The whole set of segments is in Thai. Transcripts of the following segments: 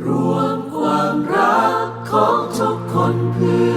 รวมความรักของทุกคนเพื่อ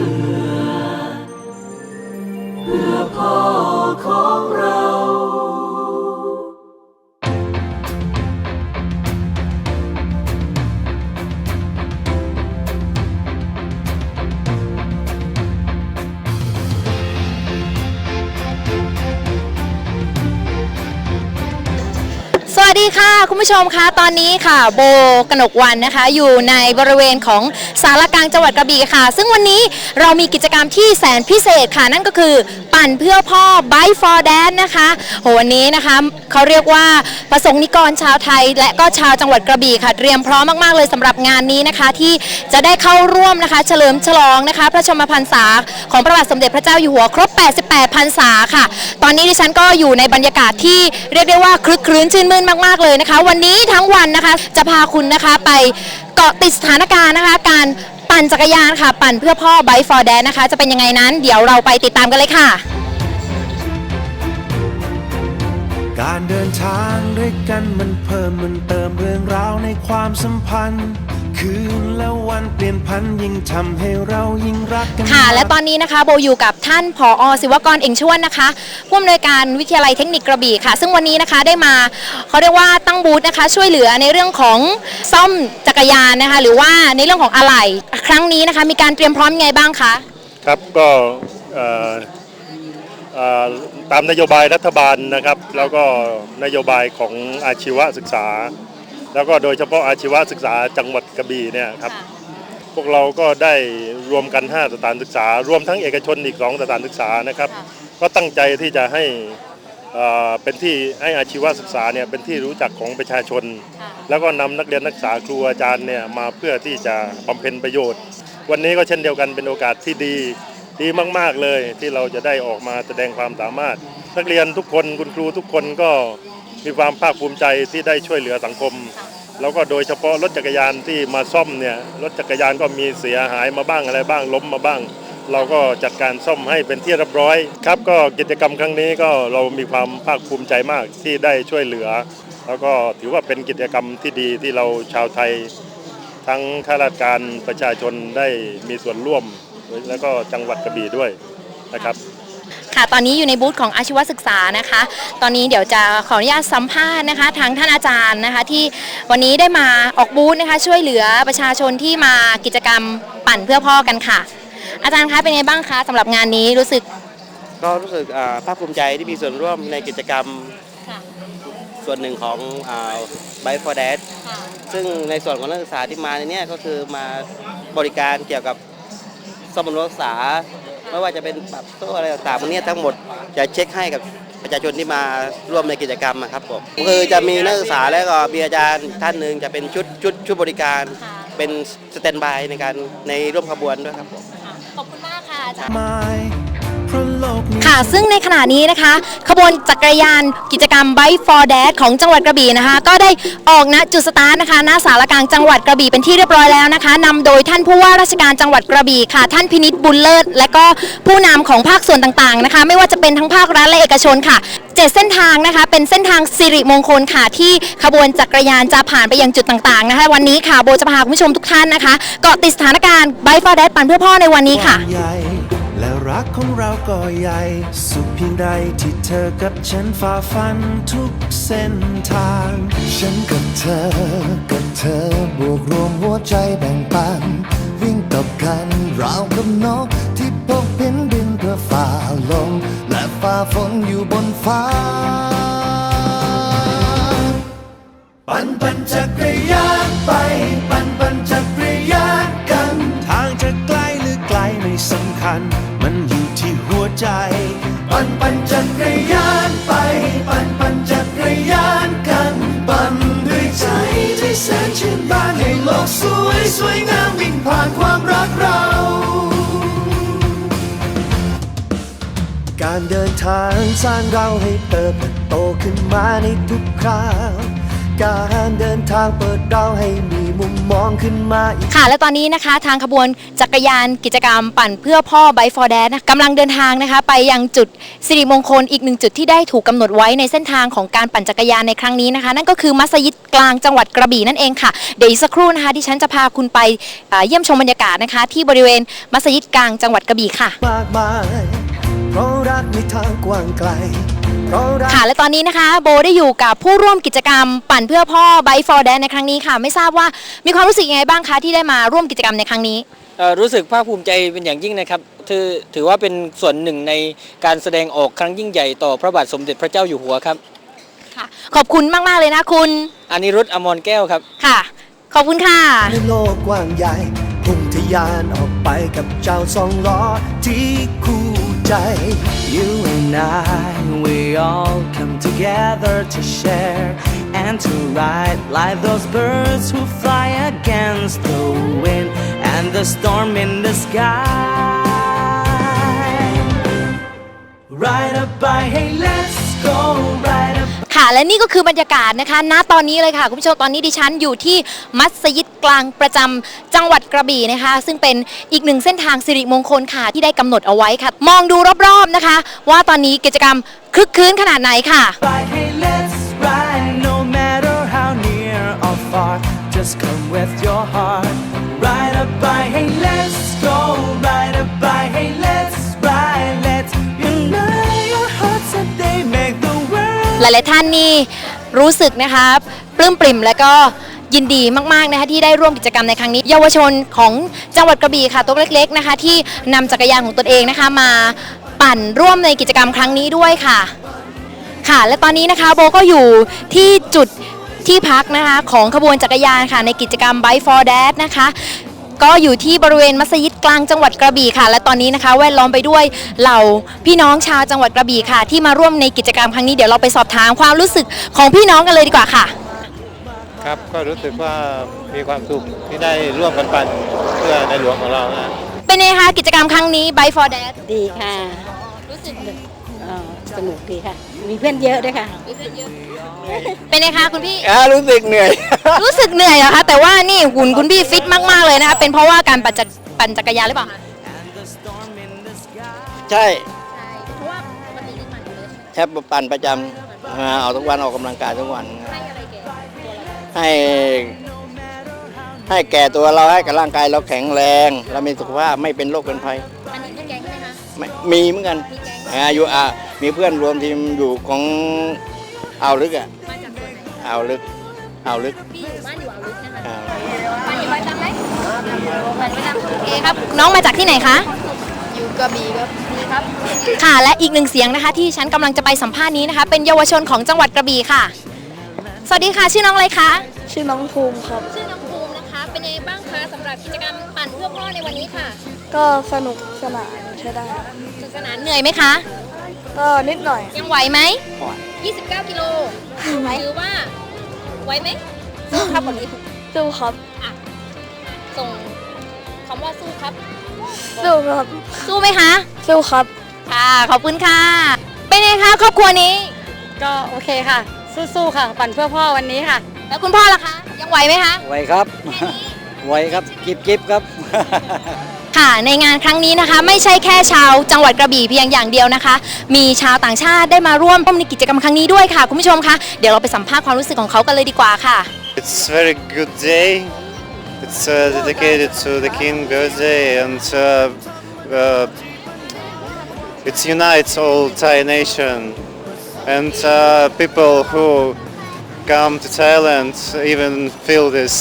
ค่ะคุณผู้ชมคะตอนนี้ค่ะ โบกนกวันนะคะ อยู่ในบริเวณของสารกลางจังหวัดกระบี่ค่ะ ซึ่งวันนี้เรามีกิจกรรมที่แสนพิเศษค่ะ นั่นก็คือปั่นเพื่อพ่อ Bike for Dad นะคะโหวันนี้นะคะเขาเรียกว่าประสงค์นิกรชาวไทย และก็ชาวจังหวัดกระบี่ค่ะ เตรียมพร้อมมากๆเลยสำหรับงานนี้นะคะ ที่จะได้เข้าร่วมนะคะ เฉลิมฉลองนะคะ พระชมพรรษาของพระบาทสมเด็จพระเจ้าอยู่หัวครบ 88พรรษาค่ะ ตอนนี้ดิฉันก็อยู่ในบรรยากาศที่เรียกได้ว่าคลึกครื้นชื่นมื่นมากๆเลยนะคะ วันนี้ทั้งวันนะคะ จะพาคุณนะคะไปเกาะติดสถานการณ์นะคะ การปั่นจักรยานค่ะ ปั่นเพื่อพ่อไบฟอร์แดนนะคะ จะเป็นยังไงนั้น เดี๋ยวเราไปติดตามกันเลยค่ะ การเดินทางด้วยกันมันเพิ่มมันเติมเรื่องราวในความสัมพันธ์ คืนและวันเปลี่ยนพันยิ่งทำให้เรายิ่งรักกันค่ะมากและตอนนี้นะคะโบอยู่กับท่านผอศิวกรเองชวนนะคะผู้อำนวยการวิทยาลัยเทคนิคกระบี่ค่ะ ซึ่งวันนี้นะคะได้มาเขาเรียกว่าตั้งบูธนะคะ ช่วยเหลือในเรื่องของซ่อมจักรยานนะคะ หรือว่าในเรื่องของอะไหล่ครั้งนี้นะคะ มีการเตรียมพร้อมยังไงบ้างคะครับก็เอ่อเอ่อตามนโยบายรัฐบาลนะครับ แล้วก็นโยบายของอาชีวศึกษา แล้วก็โดยเฉพาะอาชีวศึกษาจังหวัดกระบี่เนี่ยครับพวกเราก็ได้รวมกัน 5 สถานศึกษา รวมทั้งเอกชนอีก 2 สถานศึกษานะครับ ก็ตั้งใจที่จะให้เอ่อเป็นที่ให้อาชีวศึกษาเนี่ยเป็นที่รู้จักของประชาชน แล้วก็นำนักเรียนนักศึกษาครูอาจารย์เนี่ยมาเพื่อที่จะบำเพ็ญประโยชน์ วันนี้ก็เช่นเดียวกันเป็นโอกาสที่ดีดีมาก ๆเลยที่เราจะได้ออกมาแสดงความสามารถ นักเรียนทุกคนคุณครูทุกคนก็มีความภาคภูมิใจที่ได้ช่วยเหลือสังคม แล้วก็โดยเฉพาะรถจักรยานที่มาซ่อมเนี่ยรถจักรยานก็มีเสียหายมาบ้างอะไรบ้างล้มมาบ้าง เราก็จัดการซ่อมให้เป็นที่เรียบร้อยครับ ก็กิจกรรมครั้งนี้ก็เรามีความภาคภูมิใจมากที่ได้ช่วยเหลือ แล้วก็ถือว่าเป็นกิจกรรมที่ดีที่เราชาวไทย ทั้งข้าราชการประชาชนได้มีส่วนร่วม แล้วก็จังหวัดกระบี่ด้วยนะครับ ค่ะ ตอนนี้อยู่ในบูธของอาชีวศึกษานะคะ ตอนนี้เดี๋ยวจะขออนุญาตสัมภาษณ์นะคะทางท่านอาจารย์นะคะ ที่วันนี้ได้มาออกบูธนะคะ ช่วยเหลือประชาชนที่มากิจกรรมปั่นเพื่อพ่อกันค่ะ อาจารย์คะเป็นไงบ้างคะสำหรับงานนี้รู้สึกก็รู้สึกอ่าภาคภูมิใจที่มีส่วนร่วมในกิจกรรมค่ะส่วนหนึ่งของไบฟอร์แดดซึ่งในส่วนของนักศึกษาที่มาในเนี้ก็คือมาบริการเกี่ยวกับซ่อมบำรุงรักษา ไม่ว่าจะเป็นปรับโซ่อะไรต่างๆพวกนี้ทั้งหมดจะเช็คให้กับประชาชนที่มาร่วมในกิจกรรมนะครับผมคือจะมีนักศึกษาแล้วก็มีอาจารย์ท่านหนึ่งจะเป็นชุดชุดชุดบริการ เป็นสแตนบายในการในร่วมขบวนด้วยครับผม ขอบคุณมากค่ะอาจารย์มายเพราะโลก ซึ่งในขณะนี้นะคะ ขบวนจักรยานกิจกรรม Bike for Dad ของจังหวัดกระบี่นะคะ ก็ได้ออกณจุดสตาร์ทนะคะหน้าสารกลางจังหวัดกระบี่เป็นที่เรียบร้อยแล้วนะคะนำโดยท่านผู้ว่าราชการจังหวัดกระบี่ค่ะ ท่านพินิษบุญเลิศและก็ผู้นำของภาคส่วนต่างๆนะคะ ไม่ว่าจะเป็นทั้งภาครัฐและเอกชนค่ะเจ็ดเส้นทางนะคะ เป็นเส้นทางสิริมงคลค่ะที่ขบวนจักรยานจะผ่านไปยังจุดต่างๆนะคะ วันนี้ค่ะโบจะพาคุณผู้ชมทุกท่านนะคะเกาะติดสถานการณ์ Bike for Dad ปันเพื่อพ่อในวันนี้ค่ะ รักของเราก็ใหญ่ สุขเพียงใดที่เธอกับฉันฝ่าฟันทุกเส้นทาง ฉันกับเธอ กับเธอบวกรวมหัวใจแบ่งปัน วิ่งตบกันราวกับนกที่พกบินบินเพื่อฝ่าลมและฝ่าฝนอยู่บนฟ้า ปั่นปั่นจักรยานไปปั่นปั่ ปั่นปั่นจักรยานไป ปั่นปั่นจักรยานกัน ปั่นด้วยใจที่แสนชื่นบานให้โลกสวยสวยงามวิ่งผ่านความรักเรา การเดินทางสร้างเราให้เติบโตขึ้นมาในทุกคราว การเดินทางเปิดเราให้มีมุมมองขึ้นมาอีก ค่ะ และตอนนี้นะคะทางขบวนจักรยานกิจกรรมปั่นเพื่อพ่อ Bike for Dad นะกำลังเดินทางนะคะ ไปยังจุดสิริมงคลอีกหนึ่งจุดที่ได้ถูกกำหนดไว้ในเส้นทางของการปั่นจักรยานในครั้งนี้นะคะ นั่นก็คือมัสยิดกลางจังหวัดกระบี่นั่นเองค่ะ เดี๋ยวอีกสักครู่นะคะที่ฉันจะพาคุณไปเอ่อเยี่ยมชมบรรยากาศนะคะ ที่บริเวณมัสยิดกลางจังหวัดกระบี่ค่ะ มากมายเพราะรักในทางกว้างไกลเพราะรัก ค่ะและตอนนี้นะคะโบได้อยู่กับผู้ร่วมกิจกรรม ปั่นเพื่อพ่อ Bike for Dad ในครั้งนี้ค่ะ ไม่ทราบว่ามีความรู้สึกยังไงบ้างคะที่ได้มาร่วมกิจกรรมในครั้งนี้ เอ่อรู้สึกภาคภูมิใจเป็นอย่างยิ่งนะครับถือถือว่าเป็นส่วนหนึ่งในการแสดงออกครั้งยิ่งใหญ่ต่อพระบาทสมเด็จพระเจ้าอยู่หัวครับ ค่ะ ขอบคุณมากๆเลยนะคุณอานิรุตอมรแก้วครับ ค่ะ ขอบคุณค่ะ ในโลกกว้างใหญ่พุ่งทะยานออกไปกับเจ้าสองล้อที่คู่ใจ You and I we all come together to share and to ride like those birds who fly against the wind and the storm in the sky. Ride up by hey let's go ride ค่ะ และนี่ก็คือบรรยากาศนะคะ ณ ตอนนี้เลยค่ะคุณผู้ชม ตอนนี้ดิฉันอยู่ที่มัสยิดกลางประจำจังหวัดกระบี่นะคะ ซึ่งเป็นอีกหนึ่งเส้นทางสิริมงคลค่ะที่ได้กำหนดเอาไว้ค่ะ มองดูรอบๆนะคะ ว่าตอนนี้กิจกรรมคลึกคลื้นขนาดไหนค่ะ Just come with your heart. Ride up by, hey, let's ลายๆท่านนี่รู้สึกนะคะปลื้มปริ่มและก็ยินดีมากๆนะคะที่ได้ร่วมกิจกรรมในครั้งนี้ เยาวชนของจังหวัดกระบี่ค่ะตัวเล็ก ๆนะคะ ที่นำจักรยานของตนเองนะคะมาปั่นร่วมในกิจกรรมครั้งนี้ด้วยค่ะ ค่ะ และตอนนี้นะคะโบก็อยู่ที่จุดที่พักนะคะ ของขบวนจักรยานค่ะ ในกิจกรรม Bike for Dad นะคะ ก็อยู่ที่บริเวณมัสยิดกลางจังหวัดกระบี่ค่ะ และตอนนี้นะคะแวดล้อมไปด้วยเหล่าพี่น้องชาวจังหวัดกระบี่ค่ะ ที่มาร่วมในกิจกรรมครั้งนี้เดี๋ยวเราไปสอบถามความรู้สึกของพี่น้องกันเลยดีกว่าค่ะ ครับก็รู้สึกว่ามีความสุขที่ได้ร่วมกันปั่นเพื่อในหลวงของเรานะเป็นไงคะกิจกรรมครั้งนี้ Bike for Dad ดีค่ะ รู้สึกเอ่อสนุกดีค่ะ มีเพื่อนเยอะด้วยค่ะเป็นไงคะคุณพี่รู้สึกเหนื่อย รู้สึกเหนื่อยเหรอคะ แต่ว่านี่หุ่นคุณพี่ฟิตมากๆเลยนะคะเป็นเพราะว่าการปั่นจักรปั่นจักรยานหรือเปล่าคะใช่เพราะว่าปกตินี่ปั่นอยู่เลยแทบปั่นประจำอ่าออกทุกวันออกกำลังกายทุกวันครับให้อะไรแก่ตัวเราให้ ให้แก่ตัวเราให้กับร่างกายเราแข็งแรงเรามีสุขภาพไม่เป็นโรคเป็นภัยอันนี้คือแก๊งใช่ไหมคะ ไม่มีเหมือนกันมีแก๊ง อ่าอยู่อ่ามีเพื่อนรวมทีมอยู่ของ อ่าวลึกอะมาจากตัวไหนอ่าวลึกอ่าวลึกพี่อยู่บ้านอยู่อ่าวลึกนะคะอ่าบ้านอยู่ประจำไหมปั่นประจำโอเคครับ น้องมาจากที่ไหนคะ อยู่กระบี่ครับดีครับ ค่ะ และอีกหนึ่งเสียงนะคะ ที่ฉันกำลังจะไปสัมภาษณ์นี้นะคะ เป็นเยาวชนของจังหวัดกระบี่ค่ะ สวัสดีค่ะ ชื่อน้องอะไรคะ ชื่อน้องภูมิครับ ชื่อน้องภูมินะคะ เป็นยังไงบ้างคะสำหรับกิจกรรมปั่นเพื่อพ่อในวันนี้ค่ะก็สนุกสนานใช้ได้ สนุกสนานเหนื่อยไหมคะ ก็นิดหน่อย ยังไหวไหม 29 กิโลถือว่าไหวไหมสู้ครับวันนี้สู้ครับส่งคำว่าสู้ครับ สู้ครับ สู้ไหมคะ สู้ครับ ค่ะ ขอบคุณค่ะ เป็นไงคะครอบครัวนี้ ก็โอเคค่ะ สู้ๆค่ะ ปั่นเพื่อพ่อวันนี้ค่ะ แล้วคุณพ่อล่ะคะ ยังไหวไหมคะไวครับไวครับจิบจิบครับ ค่ะ ในงานครั้งนี้นะคะไม่ใช่แค่ชาวจังหวัดกระบี่เพียงอย่างเดียวนะคะ มีชาวต่างชาติได้มาร่วมในกิจกรรมครั้งนี้ด้วยค่ะคุณผู้ชมคะเดี๋ยวเราไปสัมภาษณ์ความรู้สึกของเขากันเลยดีกว่าค่ะ It's very good day It's uh, dedicated to the King birthday and uh, uh, it unites all Thai nation and uh, people who come to Thailand even feel this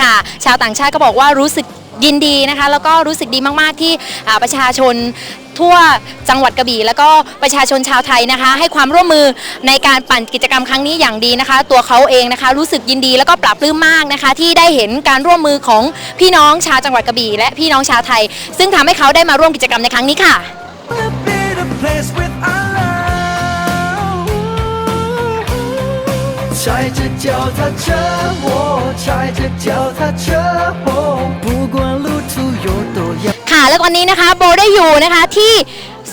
ค่ะ ชาวต่างชาติก็บอกว่ารู้สึก ยินดีนะคะ แล้วก็รู้สึกดีมาก ๆ ที่ประชาชนทั่วจังหวัดกระบี่ แล้วก็ประชาชนชาวไทยนะคะ ให้ความร่วมมือในการปั่นกิจกรรมครั้งนี้อย่างดีนะคะ ตัวเขาเองนะคะ รู้สึกยินดีแล้วก็ปลาบปลื้มมากนะคะ ที่ได้เห็นการร่วมมือของพี่น้องชาวจังหวัดกระบี่และพี่น้องชาวไทย ซึ่งทำให้เขาได้มาร่วมกิจกรรมในครั้งนี้ค่ะ 猜着脚踏车，我猜着脚踏车，哦，不管路途有多遥。 ค่ะ และตอนนี้นะคะโบได้อยู่นะคะที่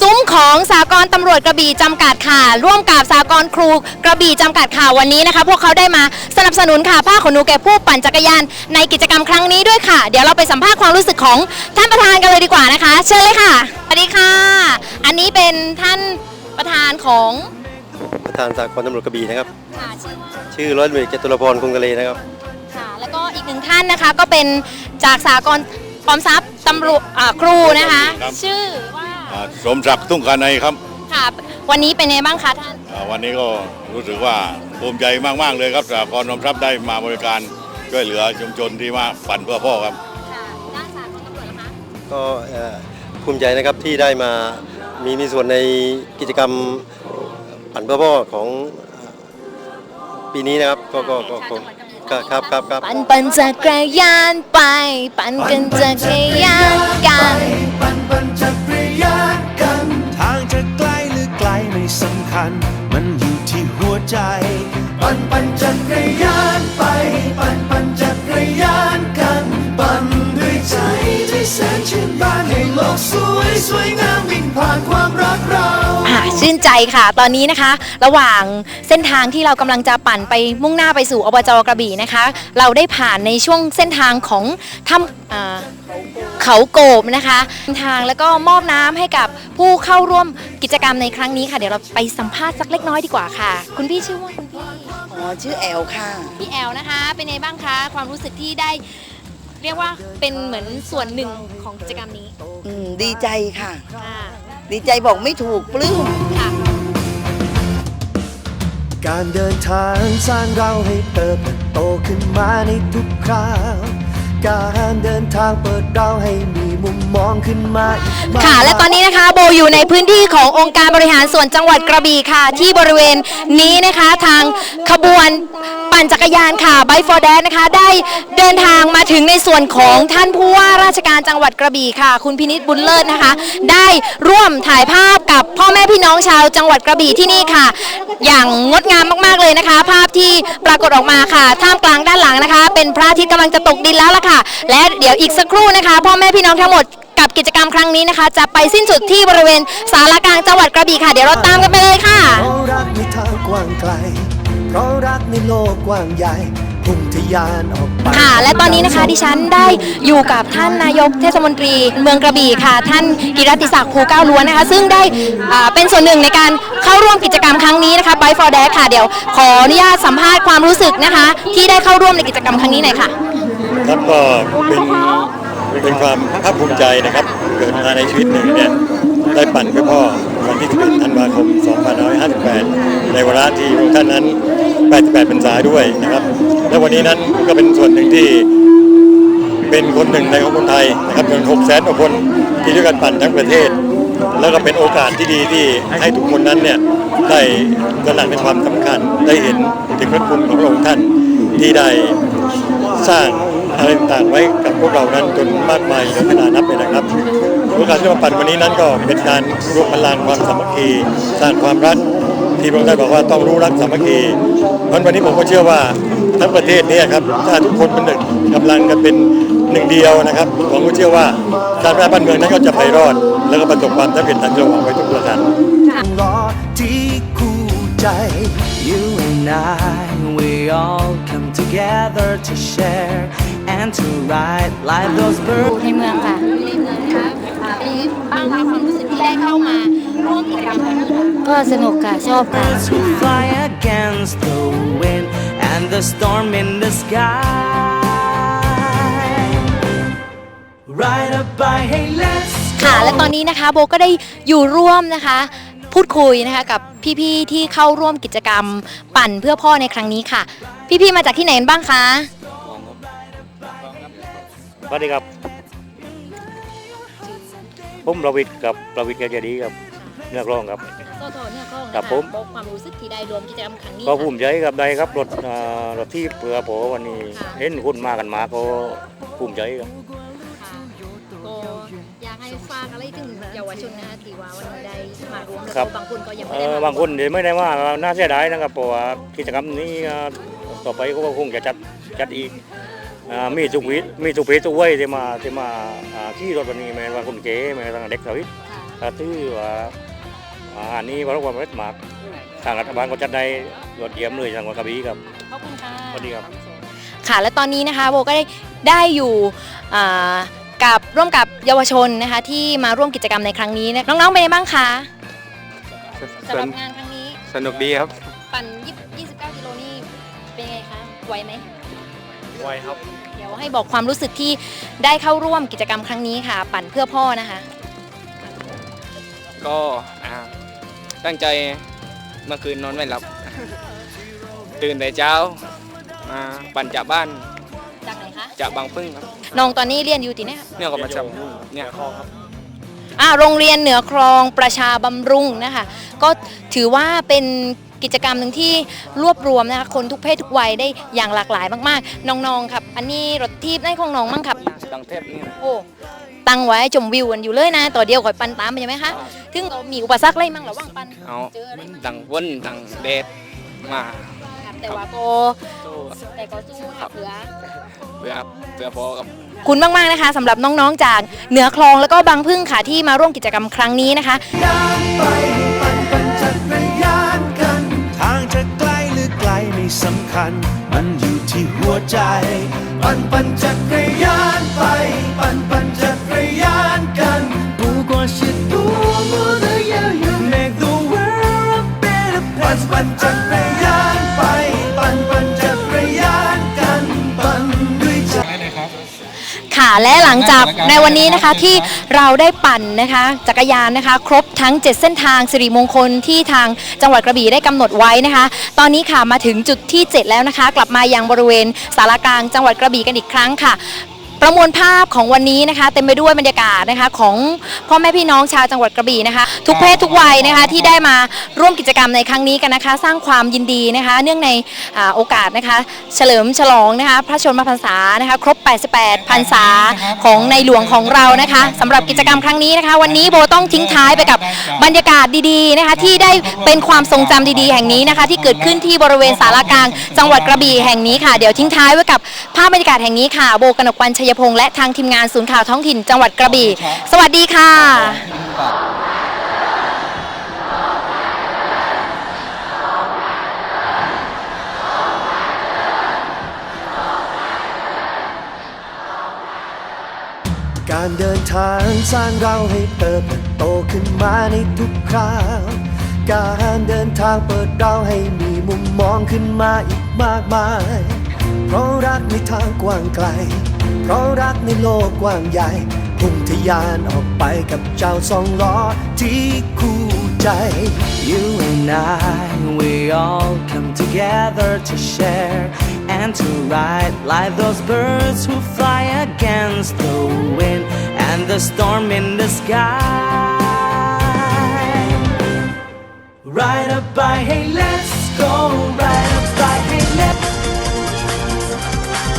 ซุ้มของสากลตำรวจกระบี่จำกัดค่ะ ร่วมกับสากลครูกระบี่จำกัดค่ะวันนี้นะคะ พวกเขาได้มาสนับสนุนค่ะผ้าขนหนูแก่ผู้ปั่นจักรยานในกิจกรรมครั้งนี้ด้วยค่ะ เดี๋ยวเราไปสัมภาษณ์ความรู้สึกของท่านประธานกันเลยดีกว่านะคะ เชิญเลยค่ะสวัสดีค่ะ อันนี้เป็นท่านประธานของ ประธานสากลตำรวจกระบี่นะครับ ค่ะชื่อว่า ชื่อร้อยตำรวจเอกจตุรพรคงทะเลนะครับ ค่ะแล้วก็อีกหนึ่งท่านนะคะก็เป็นจากสากลออมทรัพย์ตำรวจอ่าครูนะคะ ครับ ชื่อว่าอ่าสมศักดิ์ทุ่งคาในครับค่ะวันนี้เป็นไงบ้างคะท่าน อ่าวันนี้ก็รู้สึกว่าภูมิใจมาก ๆ เลยครับสากลนมทรัพย์ได้มาบริการช่วยเหลือชุมชนที่มาปั่นเพื่อพ่อครับ ค่ะด้านสากลตำรวจนะคะก็เอ่อภูมิใจนะครับที่ได้มามีมีส่วนในกิจกรรมปั่นเพื่อพ่อของเอ่อ ปีนี้นะครับก็ก็ก็ก็ก็ครับครับครับปั่นปั่นจักรยานไป ปั่นกันจักรยานกัน ปั่นปั่นจักรยานกัน ทางจะไกลหรือไกลไม่สำคัญ มันอยู่ที่หัวใจ ปั่นปั่นจักร ชื่นใจค่ะ ตอนนี้นะคะ ระหว่างเส้นทางที่เรากำลังจะปั่นไปมุ่งหน้าไปสู่อบจกระบี่นะคะ เราได้ผ่านในช่วงเส้นทางของถ้ำอ่าเขาโกบนะคะทางแล้วก็มอบน้ำให้กับผู้เข้าร่วมกิจกรรมในครั้งนี้ค่ะ เดี๋ยวเราไปสัมภาษณ์สักเล็กน้อยดีกว่าค่ะ คุณพี่ชื่อว่าคุณพี่อ๋อชื่อแอลค่ะ พี่แอลนะคะ เป็นไงบ้างคะความรู้สึกที่ได้ เรียกว่าเป็นเหมือนส่วนหนึ่งของกิจกรรมนี้อืมดีใจค่ะ ค่ะ ดีใจบอกไม่ถูกปลื้มค่ะ การเดินทางสร้างเราให้เติบโตขึ้นมาในทุกคราว การเดินทางเปิดเราให้มีมุมมองขึ้นมาอีกมาก ค่ะ และตอนนี้นะคะโบอยู่ในพื้นที่ขององค์การบริหารส่วนจังหวัดกระบี่ค่ะ ที่บริเวณนี้นะคะทางขบวนปั่นจักรยานค่ะไบฟอร์แดนนะคะ ได้เดินทางมาถึงในส่วนของท่านผู้ว่าราชการจังหวัดกระบี่ค่ะ คุณพินิษบุญเลิศนะคะ ได้ร่วมถ่ายภาพกับพ่อแม่พี่น้องชาวจังหวัดกระบี่ที่นี่ค่ะ อย่างงดงามมากๆเลยนะคะ ภาพที่ปรากฏออกมาค่ะท่ามกลางด้านหลังนะคะ เป็นพระอาทิตย์กำลังจะตกดินแล้วล่ะค่ะและเดี๋ยวอีกสักครู่นะคะพ่อแม่พี่น้องทั้งหมดกับกิจกรรมครั้งนี้นะคะ จะไปสิ้นสุดที่บริเวณศาลากลางจังหวัดกระบี่ค่ะ เดี๋ยวเราตามกันไปเลยค่ะ เพราะรักในทางกว้างไกล เพราะรักในโลกกว้างใหญ่พุ่งทะยานออกไปค่ะ และตอนนี้นะคะดิฉันได้อยู่กับท่านนายกเทศมนตรีเมืองกระบี่ค่ะ ท่านกิรติศักดิ์ภูเก้าล้วนนะคะ ซึ่งได้อ่าเป็นส่วนหนึ่งในการเข้าร่วมกิจกรรมครั้งนี้นะคะ Bike for Dad ค่ะเดี๋ยวขออนุญาตสัมภาษณ์ความรู้สึกนะคะ ที่ได้เข้าร่วมในกิจกรรมครั้งนี้หน่อยค่ะ ครับก็เป็นเป็นความภาคภูมิใจนะครับ เกิดมาในชีวิตหนึ่งเนี่ยได้ปั่นเพื่อพ่อวันที่11ธันวาคม 2558 ในวาระที่พระท่านนั้น 88พรรษาด้วยนะครับ และวันนี้นั้นก็เป็นส่วนหนึ่งที่เป็นคนหนึ่งในของคนไทยนะครับจน6แสนกว่าคนที่ด้วยกันปั่นทั้งประเทศ แล้วก็เป็นโอกาสที่ดีที่ให้ทุกคนนั้นเนี่ยได้ตระหนักในความสำคัญได้เห็นถึงพระคุณของพระองค์ท่านที่ได้สร้าง อะไรต่างไว้กับพวกเรานั้นจนมากมายเหลือขนาดนับเลยนะครับโอกาสที่มาปั่นวันนี้นั้นก็เป็นการรวมพลังความสามัคคีสร้างความรักที่พระองค์ได้บอกว่าต้องรู้รักสามัคคีเพราะวันนี้ผมก็เชื่อว่าทั้งประเทศเนี้ครับถ้าทุกคนเป็นหนึ่งกำลังกันเป็นหนึ่งเดียวนะครับผมก็เชื่อว่าการพัฒนาบ้านเมืองนั้นก็จะไปรอด แล้วก็ประสบความสำเร็จทันที่เราหวังไว้ทุกประการที่คู่ใจ You and I we all come together to share and to ride like those birds ในเมืองค่ะในเมืองนะคะอ่าเป็นยังไงบ้างคะความรู้สึกที่ได้เข้ามาร่วมกิจกรรมครั้งนี้ค่ะ ก็สนุกค่ะ ชอบค่ะ who fly against the wind and the storm in the sky Ride up by hey let's ค่ะและตอนนี้นะคะโบก็ได้อยู่ร่วมนะคะ พูดคุยนะคะกับพี่ๆที่เข้าร่วมกิจกรรมปั่นเพื่อพ่อในครั้งนี้ค่ะ พี่ๆมาจากที่ไหนกันบ้างคะ สวัสดีครับ ผมประวิทย์กับประวิทย์แกจะดีครับเนื้อกล้องครับ โซโทเนี่ยข้องครับผม บอกความรู้สึกที่ได้รวมกิจกรรมครั้งนี้ ก็ภูมิใจกับได้ครับรถอ่ารถที่เผื่อโผวันนี้เห็นคุณมากันมาก็ภูมิใจครับก็อยากให้ฝากอะไรถึงเยาวชนนะคะที่ว่าวันนี้ได้มารวมแล้วครัก็บ บางคนก็ยังเอไม่ได้อมาบางคนเดี๋ยวไม่ได้ว่าน่าเสียดายนะครับเพราะว่ากิจกรรมนี้อ่าต่อไปก็คงจะจัดจัดอีกอ่า มีทุกวิทมีทุกเพศทุกวัยที่มาที่มาอ่าขี่รถวันนี้แม้ว่าคนเก๋แม้ว่าเด็กสาวค่ะก็ถือว่าอาหารนี้ประสบความสำเร็จมากทางรัฐบาลก็จัดได้ยอดเยี่ยมเลยทางวัดกระบี่ครับขอบคุณค่ะสวัสดีครับค่ะและตอนนี้นะคะโบก็ได้ได้อยู่อ่ากับร่วมกับเยาวชนนะคะที่มาร่วมกิจกรรมในครั้งนี้นะน้องๆเป็นยังไงบ้างคะสำหรับงานครั้งนี้สนุกดีครับ ปั่น20 29กิโลนี่เป็นยังไงคะไหวไหม ไวครับ เดี๋ยวให้บอกความรู้สึกที่ได้เข้าร่วมกิจกรรมครั้งนี้ค่ะ ปั่นเพื่อพ่อนะคะ ก็อ่าตั้งใจเมื่อคืนนอนไม่หลับ ตื่นแต่เช้ามาปั่นจากบ้านจากไหนคะจากบางพึ่งครับ น้องตอนนี้เรียนอยู่ที่ไหนคะเนี่ยก็มาจับเนี่ยคอครับ อ่าโรงเรียนเหนือคลองประชาบำรุงนะคะ ก็ถือว่าเป็น กิจกรรมหนึ่งที่รวบรวมนะคะคนทุกเพศทุกวัยได้อย่างหลากหลายมากๆ น้องๆครับ อันนี้รถทีบได้ของน้องมั่งครับดังเทพนี่นะโอ้ตั้งไว้ชมวิวกันอยู่เลยนะต่อเดียวก่อยปันตามไปใช่ไหมคะถึงเรามีอุปสรรคอะไรมั่งระหว่างปันเอาเจออะไรมั่งดังวนดังเดดมาครับแต่ว่าก็สู้แต่ก็สู้ค่ะเผื่อเพื่อเพื่อพอกับคุณมากๆนะคะสำหรับน้องๆจากเหนือคลองแล้วก็บางพึ่งค่ะที่มาร่วมกิจกรรมครั้งนี้นะคะ สำคัญ มันอยู่ที่หัวใจ ปั่นปั่นจักรยานไป ปั่นปั่นจักรยานกัน不过是多么的遥远 Make the world a better place ปั่นปั่นจักร และหลังจากในวันนี้นะคะที่เราได้ปั่นนะคะ จักรยานนะคะ ครบทั้ง 7 เส้นทางสิริมงคลที่ทางจังหวัดกระบี่ได้กำหนดไว้นะคะ ตอนนี้ค่ะมาถึงจุดที่ 7 แล้วนะคะ กลับมายังบริเวณสารกลางจังหวัดกระบี่กันอีกครั้งค่ะ ประมวลภาพของวันนี้นะคะ เต็มไปด้วยบรรยากาศนะคะ ของพ่อแม่พี่น้องชาวจังหวัดกระบี่นะคะ ทุกเพศทุกวัยนะคะที่ได้มาร่วมกิจกรรมในครั้งนี้กันนะคะ สร้างความยินดีนะคะ เนื่องในอาโอกาสนะคะ เฉลิมฉลองนะคะ พระชนมพรรษานะคะ ครบ 88 พรรษาของในหลวงของเรานะคะสำหรับกิจกรรมครั้งนี้นะคะ วันนี้โบต้องทิ้งท้ายไปกับบรรยากาศดีๆนะคะ ที่ได้เป็นความทรงจำดีๆ แห่งนี้นะคะ ที่เกิดขึ้นที่บริเวณสารกลางจังหวัดกระบี่แห่งนี้ค่ะ เดี๋ยวทิ้งท้ายไว้กับภาพบรรยากาศแห่งนี้ค่ะ โบกนกวันชยพงษ์และทางทีมงานศูนย์ข่าวท้องถิ่นจังหวัดกระบี่ สวัสดีค่ะการเดินทางสร้างเราให้เติบโตขึ้นมาในทุกคราว การเดินทางเปิดเราให้มีมุมมองขึ้นมาอีกมากมาย เพราะรักในทางกว้างไกล เพราะรักในโลกกว้างใหญ่ พุ่งทะยานออกไปกับเจ้าสองล้อที่คู่ใจ You and I we all come together to share and to ride like those birds who fly against the wind and the storm in the sky Ride up by, hey, let's go ride